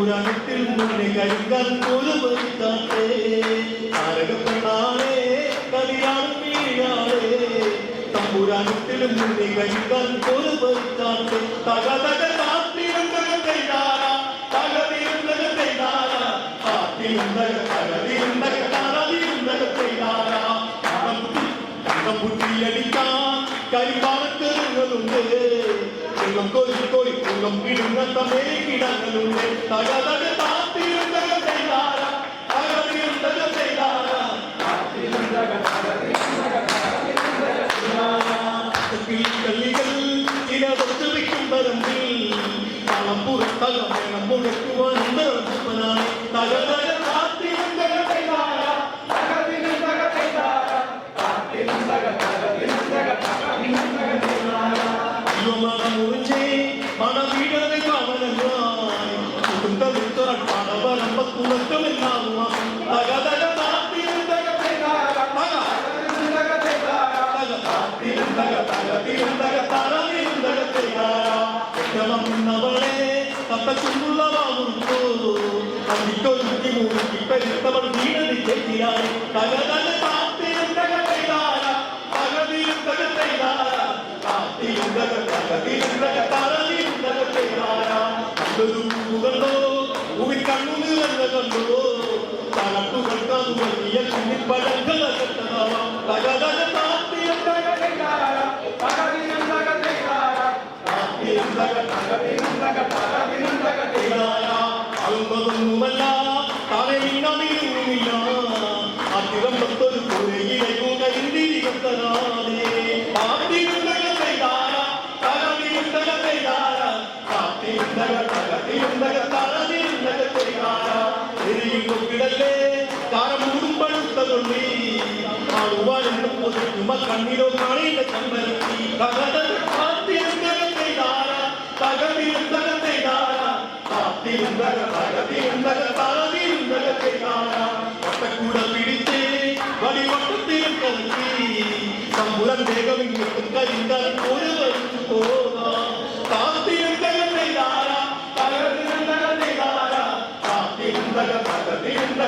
புராணத்தில் முன்னை கைகள் முழுவதும் தானே அரகப்பட்டானே கல்யாணம் மீனாரே தம்புராணத்தில் முன்னை கைகள் முழுவதும் தானே தக தக தாத்திரம் தகத்தை தாரா தகதியும் தகத்தை தாரா தாத்தியும் தக தகதியும் தக தாராதியும் தகத்தை தாரா தனம் கை பார்க்கிறதும் ചെല്ലും തോൽവി തോളി കൊല്ലും ഇടുന്ന മേലിടങ്ങളുണ്ട് തകതക താത്തിരുന്നക ചെയ്താര തകതിരുന്നക ചെയ്താര കളികൾ ചില ഒത്തുവയ്ക്കും തരമ്പിൽ തളം പുറത്തകം വേണം മുഴക്കുവാൻ ഉണർന്നവനാണ് തകതക താത്തിരുന്നക ചെയ്താര തകതിരുന്നക ചെയ്താര താത്തിരുന്നക തകതിരുന്നക തകതിരുന്നക ചെയ്താര గుండెలతో నడవ నమ్మకంతో విన్నాను తగ తగ తాపి తగ తగ తగ తగ తగ తాపి తగ తగ తగ తారని తగ తగ జలమున్నవలే తప్ప చుమ్ముల వాగుంటూ అందుకో ఇంటి మూడు పెద్దవడు దీనది చెయ్యాలి తగ తగ తాపి ಕಂಡು ಹೂವಿ ಕಣ್ಣು ಕಂಡು ತಾನಟ್ಟು ಕಂಡು ಬದಿಯ ಕುಮ್ಮಿ ಬಡಗಲ ಕಟ್ಟದ ತಾಪ್ತಿಯ அல்பதுமல்ல தானே நம்பியும் இல்லா அத்திரம் பத்தொரு குறையிலையும் கைந்திரி கத்தனாதே ஆத்திரம் தகத்தை தாரா தகத்தியும் தகத்தை தாரா காத்தியும் தக தகத்தியும் தக சொல்லி நான் உவாரிக்கும் போது உம கண்ணீரோ காணி இந்த கம்பல் தகதல் காத்திருந்தகத்தை தாரா தகதிருந்தகத்தை தாரா. காத்திருந்தக தகதிருந்தக தாதிருந்தகத்தை தாரா. வட்டக்கூட பிடித்தே வழிபட்டத்தில் கருத்தி. நம் உடன் வேகம் இங்கு கைந்தால் ஒருவருக்கு போதா காத்திருந்தகத்தை தாரா தகதிருந்தகத்தை தாரா. காத்திருந்தக தகதிருந்த